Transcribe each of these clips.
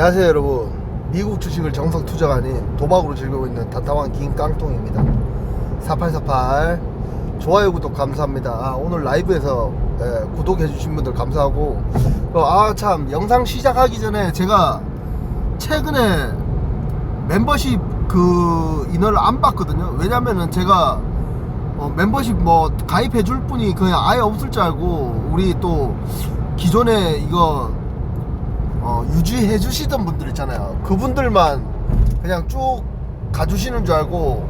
안녕하세요 여러분. 미국 주식을 정석 아닌 도박으로 즐기고 있는 단타왕 김깡통입니다. 4848 좋아요 구독 감사합니다. 아, 오늘 라이브에서 예, 구독해 주신 분들 감사하고. 아 참 영상 시작하기 전에 제가 최근에 멤버십 그 인원을 안 봤거든요. 왜냐면은 제가 어, 멤버십 뭐 가입해 줄 분이 그냥 아예 없을 줄 알고 우리 또 기존에 이거 어, 유지해 주시던 분들 있잖아요. 그분들만 그냥 쭉 가주시는 줄 알고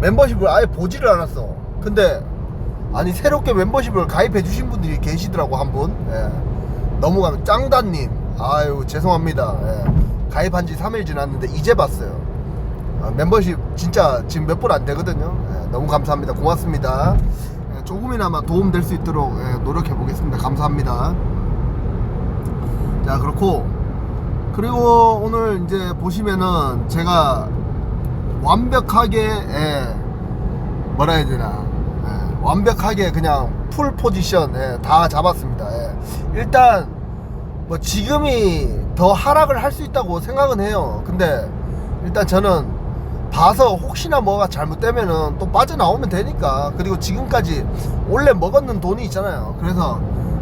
멤버십을 아예 보지를 않았어. 근데 아니 새롭게 멤버십을 가입해 주신 분들이 계시더라고 한 분. 예. 넘어가면 짱다님. 아유 죄송합니다. 예. 가입한 지 3일 지났는데 이제 봤어요. 아, 멤버십 진짜 지금 몇 분 안 되거든요. 예, 너무 감사합니다. 고맙습니다. 예, 조금이나마 도움 될 수 있도록 예, 노력해 보겠습니다. 감사합니다. 자 그렇고. 그리고 오늘 이제 보시면은 제가 완벽하게 예, 뭐라 해야 되나. 예, 완벽하게 그냥 풀 포지션 예, 다 잡았습니다. 예. 일단 뭐 지금이 더 하락을 할 수 있다고 생각은 해요. 근데 일단 저는 봐서 혹시나 뭐가 잘못되면은 또 빠져나오면 되니까. 그리고 지금까지 원래 먹었는 돈이 있잖아요. 그래서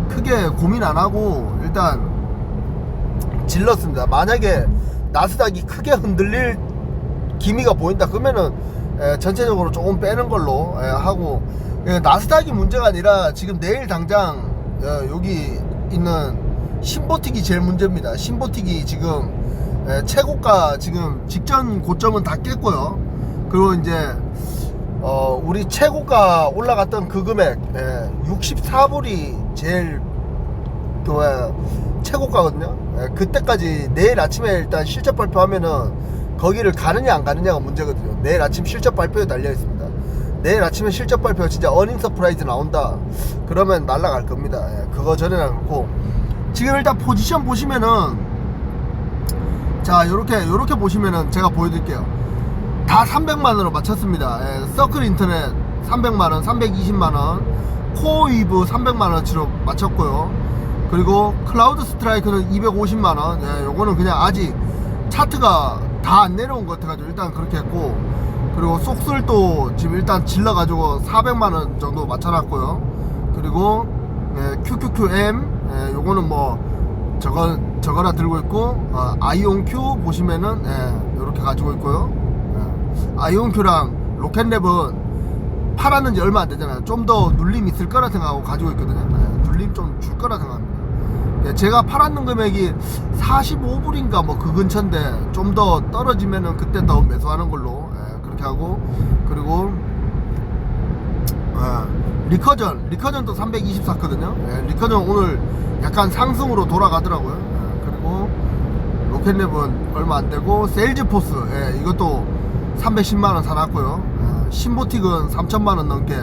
크게 고민 안 하고 일단 질렀습니다. 만약에 나스닥이 크게 흔들릴 기미가 보인다 그러면은 에, 전체적으로 조금 빼는 걸로 에, 하고 에, 나스닥이 문제가 아니라 지금 내일 당장 어, 여기 있는 신보틱이 제일 문제입니다. 신보틱이 지금 에, 최고가 지금 직전 고점은 다 깼고요. 그리고 이제 어, 우리 최고가 올라갔던 그 금액 64불이 제일 그 최고가거든요. 예, 그때까지 내일 아침에 일단 실적 발표하면은 거기를 가느냐 안 가느냐가 문제거든요. 내일 아침 실적 발표에 달려 있습니다. 내일 아침에 실적 발표 진짜 어닝 서프라이즈 나온다. 그러면 날라갈 겁니다. 예, 그거 안 그렇고 지금 일단 포지션 보시면은 자 요렇게 요렇게 보시면은 제가 보여드릴게요. 다 300만원으로 맞췄습니다. 예, 서클 인터넷 300만원, 320만원, 코어위브 300만원치로 맞췄고요. 그리고 클라우드 스트라이크는 250만원. 예, 요거는 그냥 아직 차트가 다 안 내려온 것 같아가지고 일단 그렇게 했고. 그리고 속술도 지금 일단 질러가지고 400만원 정도 맞춰놨고요. 그리고 예, QQQM, 예, 요거는 뭐 저거 저거나 들고 있고 어, 아이온큐 보시면은 예, 이렇게 가지고 있고요. 예. 아이온큐랑 로켓랩은 팔았는지 얼마 안 되잖아요. 좀 더 눌림 있을 거라 생각하고 가지고 있거든요. 예, 눌림 좀 줄 거라 생각합니다. 예, 제가 팔았는 금액이 45불인가 뭐 그 근처인데 좀 더 떨어지면은 그때 더 매수하는 걸로 예, 그렇게 하고 그리고 예, 리커전 리커전도 320 샀거든요. 예, 리커전 오늘 약간 상승으로 돌아가더라고요. 예, 그리고 로켓랩은 얼마 안 되고 세일즈포스 예, 이것도 310만 원 사놨고요. 예, 신보틱은 3천만 원 넘게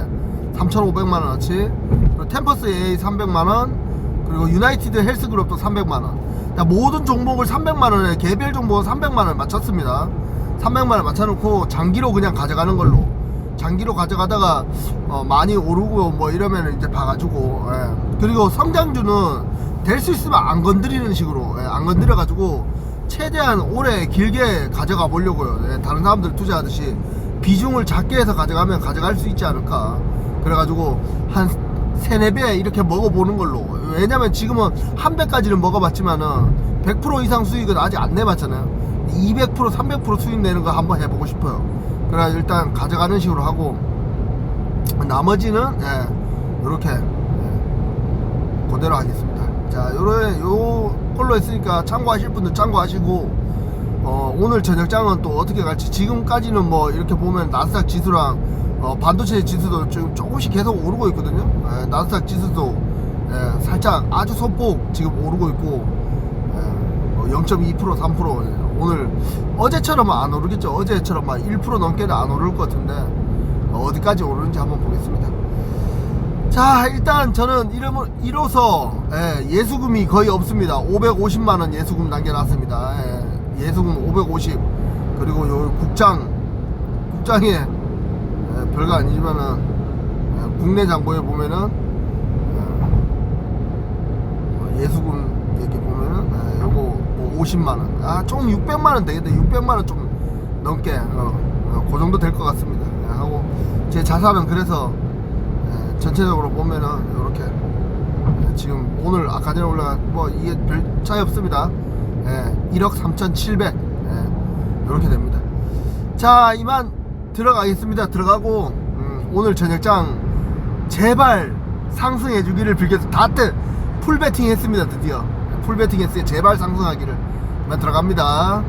3,500만 원어치 그리고 템퍼스 AA 300만 원 그리고 유나이티드 헬스그룹도 300만 원. 그러니까 모든 종목을 300만 원에 개별 종목은 300만 원 맞췄습니다. 300만 원 맞춰놓고 장기로 그냥 가져가는 걸로. 장기로 가져가다가 어, 많이 오르고 뭐 이러면 이제 봐가지고 예. 그리고 성장주는 될 수 있으면 안 건드리는 식으로 예, 안 건드려 가지고 최대한 오래 길게 가져가 보려고요 예, 다른 사람들 투자하듯이 비중을 작게 해서 가져가면 가져갈 수 있지 않을까 그래가지고 한 세네 배 이렇게 먹어보는 걸로. 왜냐면 지금은 한 배까지는 먹어봤지만은 100% 이상 수익은 아직 안 내봤잖아요. 200% 300% 수익 내는 거 한번 해보고 싶어요. 그래 일단 가져가는 식으로 하고 나머지는 예, 이렇게 예, 그대로 하겠습니다. 자 요런 요 걸로 했으니까 참고하실 분들 참고하시고 어, 오늘 저녁장은 또 어떻게 갈지 지금까지는 뭐 이렇게 보면 나스닥 지수랑 어, 반도체 지수도 지금 조금씩 계속 오르고 있거든요. 예, 나스닥 지수도 예, 살짝 아주 소폭 지금 오르고 있고 예, 0.2% 3% 예, 오늘 어제처럼은 안 오르겠죠. 어제처럼 막 1% 넘게는 안 오를 것 같은데 어, 어디까지 오르는지 한번 보겠습니다. 자 일단 저는 이름을 이로써 예, 수금이 거의 없습니다. 550만 원 예수금 남겨놨습니다. 예, 수금 550 그리고 요 국장 국장에 예, 별거 아니지만은 예, 국내 장보에 보면은 예, 예수금 이렇게 보면은 예, 요거 뭐 50만 원. 아, 총 600만 원 되겠네. 600만 원 좀 넘게 어, 어, 그 정도 될 것 같습니다. 예, 하고 제 자산은 그래서 예, 전체적으로 보면은 이렇게 예, 지금 오늘 아까 전에 올라간 뭐 이게 별 차이 없습니다. 예, 1억 3,700 예, 이렇게 됩니다. 자 이만 들어가겠습니다. 들어가고 음, 오늘 저녁장 제발 상승해 주기를 빌겠습니다. 다트 풀 배팅 했습니다. 드디어 풀 배팅 했어요. 제발 상승하기를 들어갑니다.